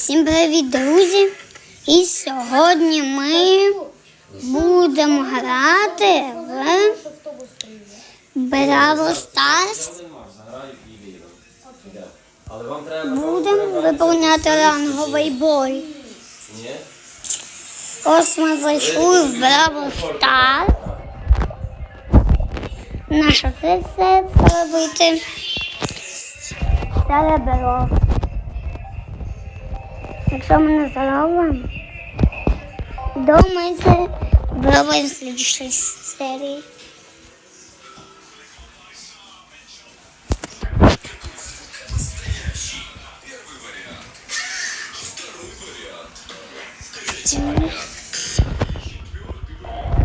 Всім привіт, друзі! І сьогодні ми будемо грати в Браво Старс. Будемо виповняти ранговий бой. Ось ми зайшли в Браво Старс. Наша це все робити. Серебро. Якщо ми не заробимо, думаю, це зробимо в слідчій серії.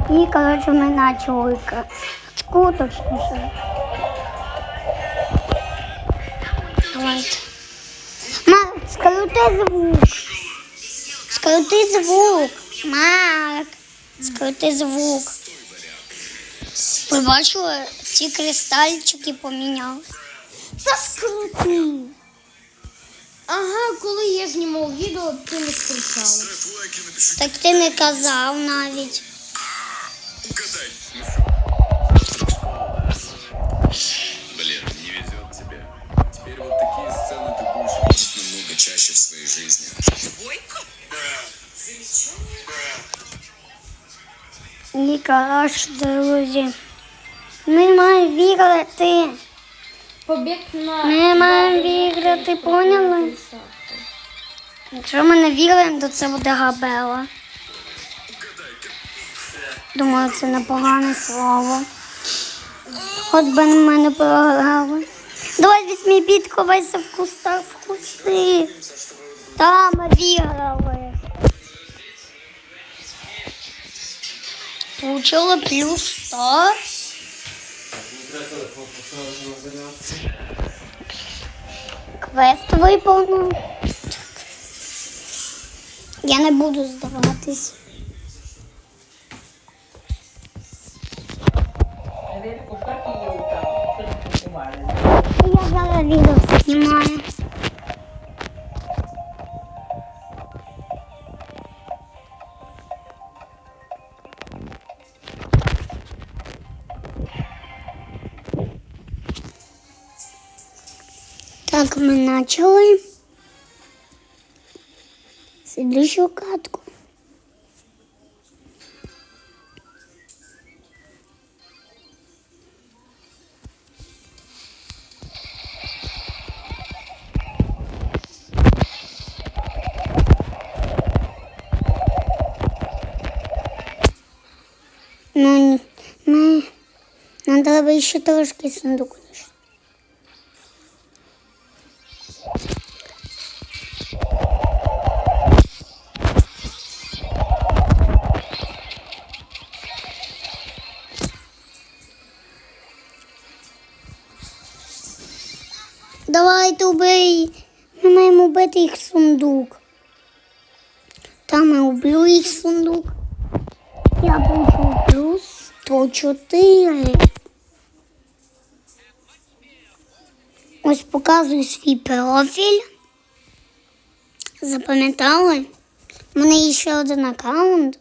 І, коротше, ми почали катку, точніше. Давайте. Марк, скрути звук. Скрути звук. Марк, скрути звук. Ви бачили, ці кристальчики поміняли. Та скрути. Ага, коли я знімав відео, ти не скричала. Так ти не казав навіть. Блин, І друзі. Ми маємо виграти. Побіг на... Ми маємо виграти, поняли? Якщо ми не віграємо, то це буде габела. Думаю, це непогане слово. От би на мене програли. Давай візьмі бід, ховайся в кустах, в кусти. Там ми виграли. Получила плюс 100. Мені треба телефон поставити на. Квест виповнив. Я не буду здаватись. Я відео почали. Слідущу катку. Ну, ми... Нам треба ще трошки сундук лишити. Давайте убий. Ми маємо вбити їх сундук. Там я убив їх сундук. Я получу плюс 104. Ось показую свій профіль. Запам'ятали? У мене є ще один аккаунт.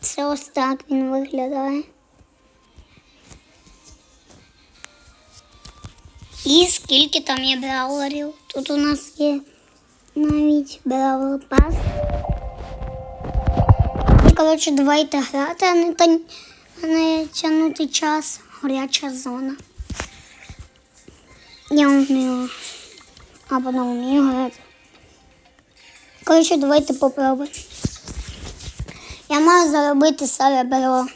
Це ось так він виглядає. І скільки там є браулерів? Тут у нас є навіть бравл пас. І, коротше, давайте грати, а не, тань... а не тягнути час. Горяча зона. Я вмію. Або не вмію грати. Коротше, давайте попробуємо. Я маю заробити серебро.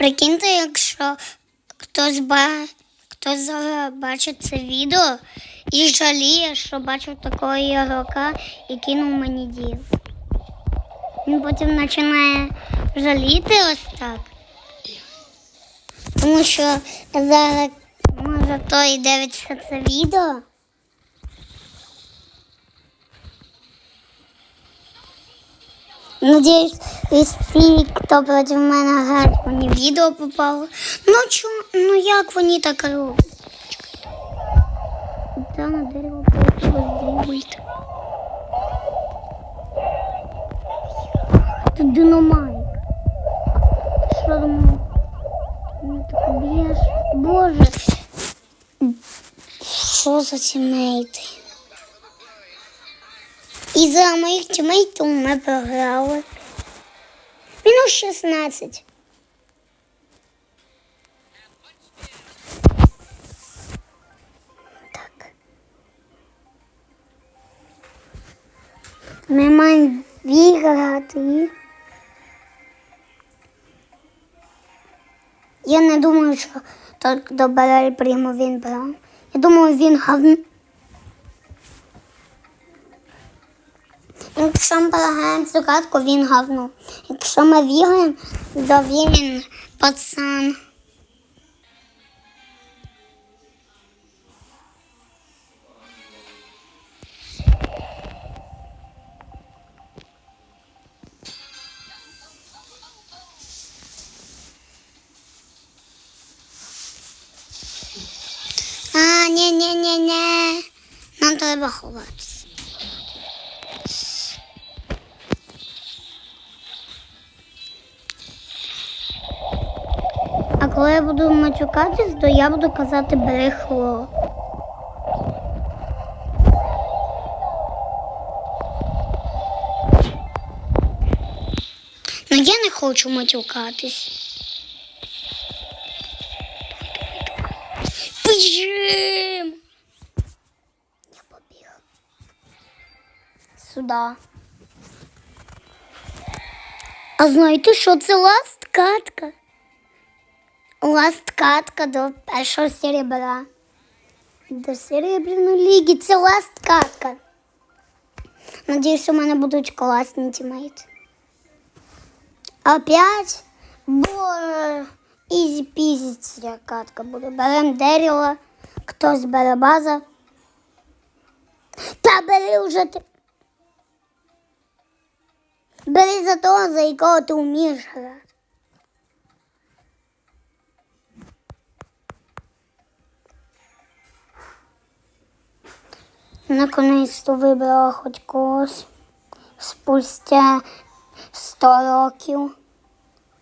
Прикиньте, якщо хтось, ба... хтось бачить це відео і жаліє, що бачив такого ігрока і кинув мені діз. Він потім починає жаліти ось так. Тому що зараз може той дивиться це відео. Надіюсь, всі, хто проти мене грає, мені відео попало. Ну чому? Ну як вони так роблять? Та на дерево зробити. Тут динамайк. Що думав? Ну так б'єш. Боже. Що за тімейти? І за моїх тімейтів ми програли. Мінус 16. Так. Ми маємо виграти. Я не думаю, що тільки до Барель прямо він брав. Я думаю, він гавн. Якщо ми програємо цю катку, він говно. Якщо ми віграємо, то він пацан. А, ні, ні, ні, ні. Нам треба ховатися. Буду матюкатись, то я буду казати брехло. Ну я не хочу матюкатись. Біжим! Я побіг. Сюда. А знаєте, що це ласт катка? Ласт катка до першого серебра. До серебряної ліги. Це ласт катка. Надіюсь, у мене будуть класні тімейти. Опять? Боже, ізі пізі ця катка буде. Берем дерево, хтось бере база. Та бери вже ти. Бери за того, за якого ти вмієш грати. Наконець-то вибрала хоч когось. Спустя 100 років.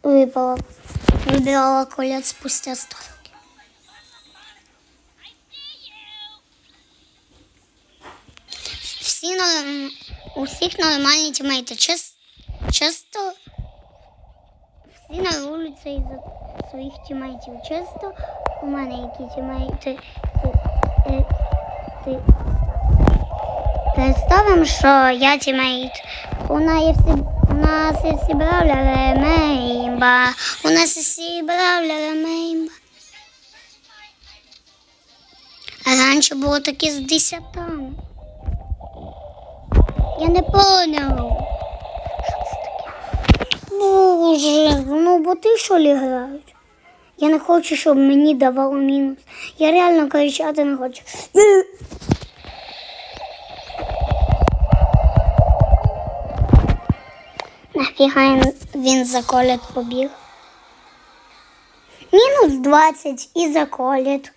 Вибрала, вибрала колят спустя 100 років. Всі норм... у всіх нормальні тімейти. Чис... Часто всі на вулиці із своїх тімейтів. Часто у мене які тімейти. Ти, ти, ти, Представимо, що я тімейт. У нас всі бравлери меймба. У нас є всі бравлери меймба. Раніше було таке з десятами. Я не поняв. Боже, ну бо ти що ли грають? Я не хочу, щоб мені давало мінус. Я реально кричати не хочу. Нафіга він- за колят побіг. Мінус 20 і за колят.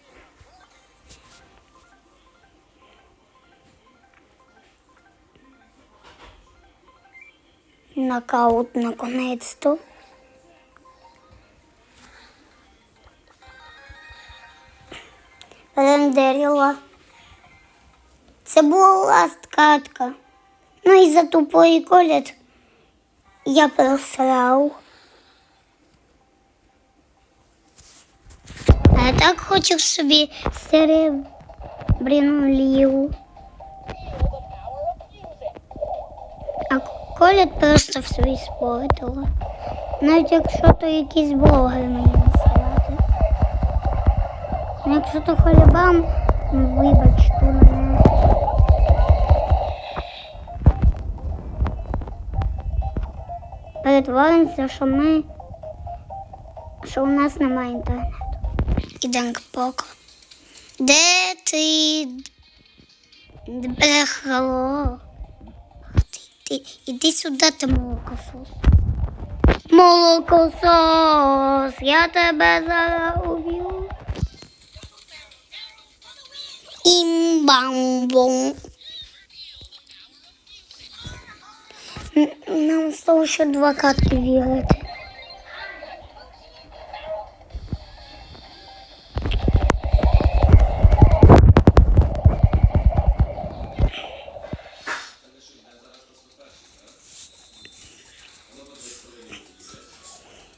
Нокаут наконець-то. Рендерила. Це була ласт катка. Ну і за тупої колят я просрав. А я так хочу собі серебряну ліву. А Коля просто в свій спортила. Навіть якщо то якісь блогери мені насилати. Якщо то халібам, ну, вибачте мене. Перетворимося, що ми, що у нас немає інтернету. Ідемо поко. Де ти? Брехало. Іди сюди, ти молокосос. Молокосос, я тебе зараз уб'ю. Імбамбом. Нам стало ще два катки вірити.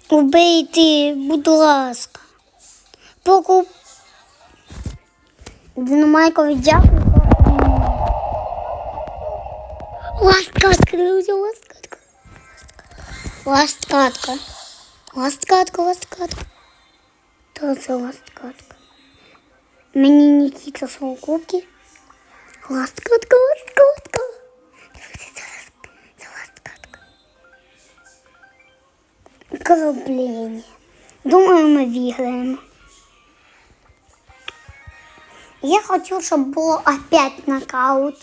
Убийте, будь ласка. Поку. Динамайкові дякую. Ласткатка, друзі, ласткатка. Ласткатка. Ласткатка, ласткатка. Що це ласткатка? Мені Нікіта Солокупки. Ласткатка, ласткатка. Друзі, це лас- Це ласткатка. Кораблення. Думаю, ми виграємо. Я хочу, щоб було опять нокаут.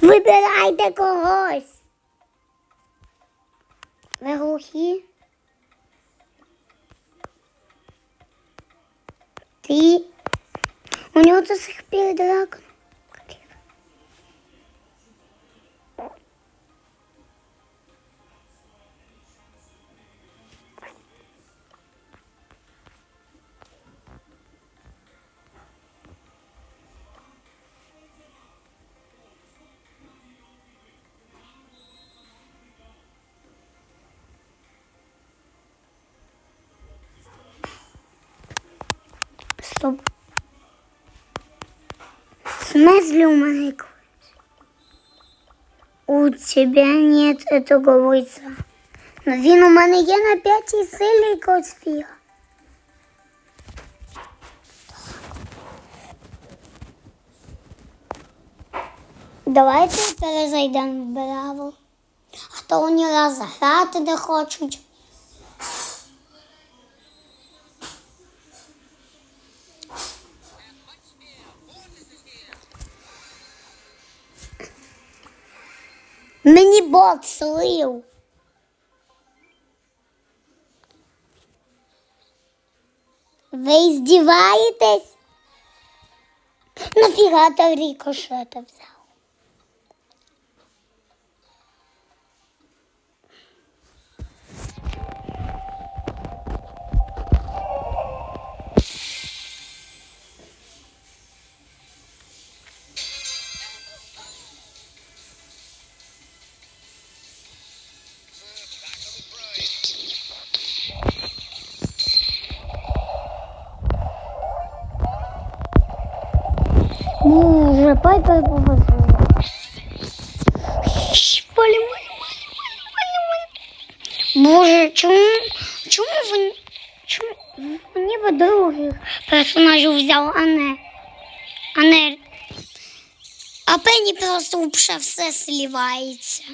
Вибирайте когось. Ви глухі? Ти. У нього до сих пір дракон. В смысле у меня? У тебя нет этого лица. Но він у мене є на п'ятій силі якогось фіга. Давайте перезайдемо в Браво. А то вони раз грати не хочуть. Бот слив. Ви здіваєтесь? Нафіга та рікошета взяв? Боже, пайпер повезло. Валі, валі, валі, валі, валі. Боже, чому, чому ви, чому мені би других персонажів взяв, а не, а не, а Пенні просто вже все слівається.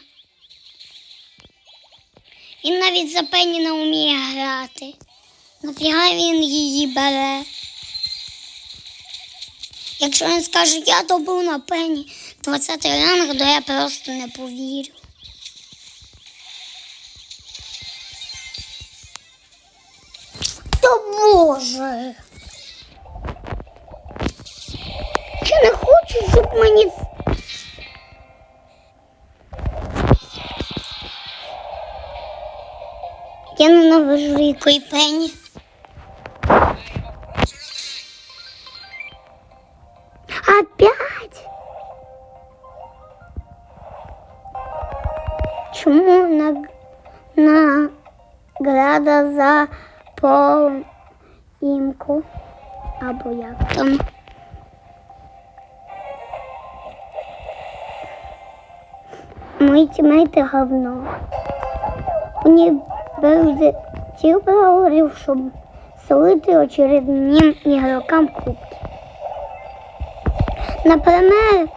Він навіть за Пенні не вміє грати. Нафіга він її бере? Якщо він скаже, я добув на пені 20 ранг, то я просто не повірю. Та Боже. Я не хочу, щоб мені. Я ненавижу якої пені. За поімку? Або як там? Мої тімейти говно. Вони беруть ті говорив, щоб солити очередним ігрокам кубки. Наприклад,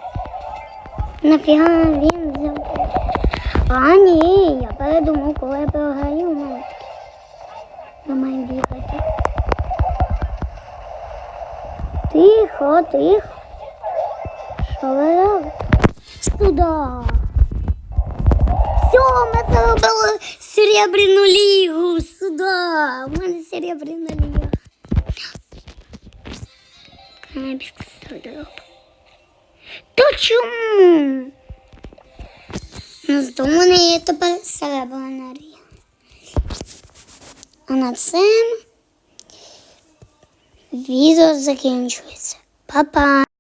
нафіга він взяв. А ні, я передумав, коли я програю, Тихо, тихо. Що ви робите? Сюда. Все, ми зробили серебряну лігу. Сюда. У мене серебряна ліга. Канабіска сюди. Та чому? Ну, зато у мене є. А на цим відео закінчується. 拜拜。